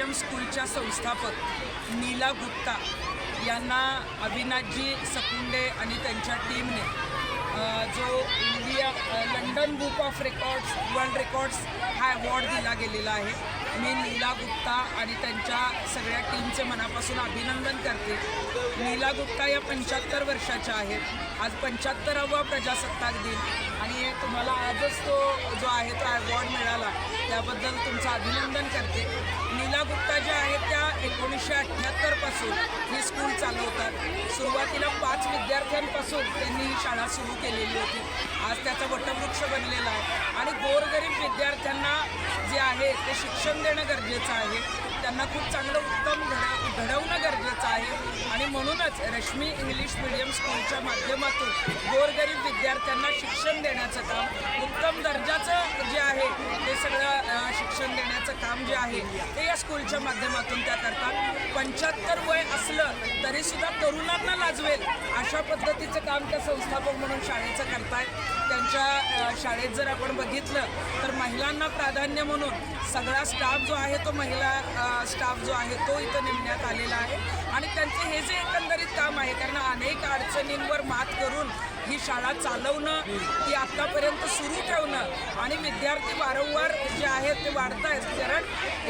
मरियम स्कूलच्या संस्थापक नीला गुप्ता यांना अविनाथजी सकुंडे आणि त्यांच्या टीमने जो India London book of records world records award दिला गेलेला आहे. मी नीला गुप्ता आणि त्यांच्या सगळ्या टीमचे मनापासून अभिनंदन करते. नीला गुप्ता या पंच्याहत्तर वर्षाच्या आहेत. आज पंच्याहत्तरावा प्रजासत्ताक दिन. आणि तुम्हाला आजच तो जो आहे तो अवॉर्ड मिळाला त्याबद्दल तुमचं अभिनंदन करते. नीला गुप्ता ज्या आहेत त्या एकोणीसशे अठ्ठ्याहत्तरपासून ही स्कूल चालवतात. सुरुवातीला पाच विद्यार्थ्यांपासून त्यांनी ही शाळा सुरू केलेली होती. आज त्याचा वटवृक्ष बनलेला आहे. आणि गोरगरीब विद्यार्थ्यांना जे आहे ते शिक्षण देणं गरजेचं आहे. त्यांना खूप चांगलं उत्तम घड घडवणं गरजेचं आहे. आणि म्हणूनच रश्मी इंग्लिश मिडियम स्कूलच्या माध्यमातून गोरगरीब विद्यार्थ्यांना शिक्षण देण्याचं काम उत्तम दर्जाचं जे आहे ते सगळं शिक्षण देण्याचं काम जे आहे ते या स्कूलच्या माध्यमातून त्या करतात. पंच्याहत्तर वय असलं तरीसुद्धा तरुणांना लाजवेल अशा पद्धतीचं काम त्या संस्थापक म्हणून शाळेचं करतायत. त्यांच्या शाळेत जर आपण बघितलं तर महिलांना प्राधान्य म्हणून सगळा स्टाफ जो आहे तो महिला स्टाफ जो आहे तो इथं नेमण्यात आलेला आहे. आणि त्यांचे हे जे एकंदरीत काम आहे त्यांना अनेक अडचणींवर मात करून ही शाळा चालवणं आतापर्यंत सुरू ठेवणं. आणि विद्यार्थी वारंवार जे आहेत ते वाढत आहेत कारण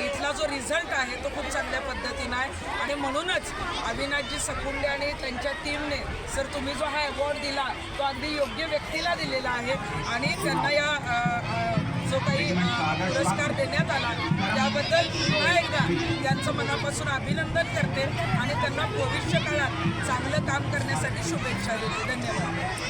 इथला जो रिझल्ट आहे तो खूप चांगल्या पद्धतीनं आहे. आणि म्हणूनच अविनाशजी सकुंडे आणि त्यांच्या टीमने सर तुम्ही जो हा अवॉर्ड दिला तो अगदी योग्य व्यक्तीला दिलेला आहे. आणि त्यांना या जो काही पुरस्कार देण्यात आला त्याबद्दल पुन्हा एकदा त्यांचं मनापासून अभिनंदन करते. आणि त्यांना भविष्य काळात चांगलं काम करण्यासाठी शुभेच्छा देते. धन्यवाद.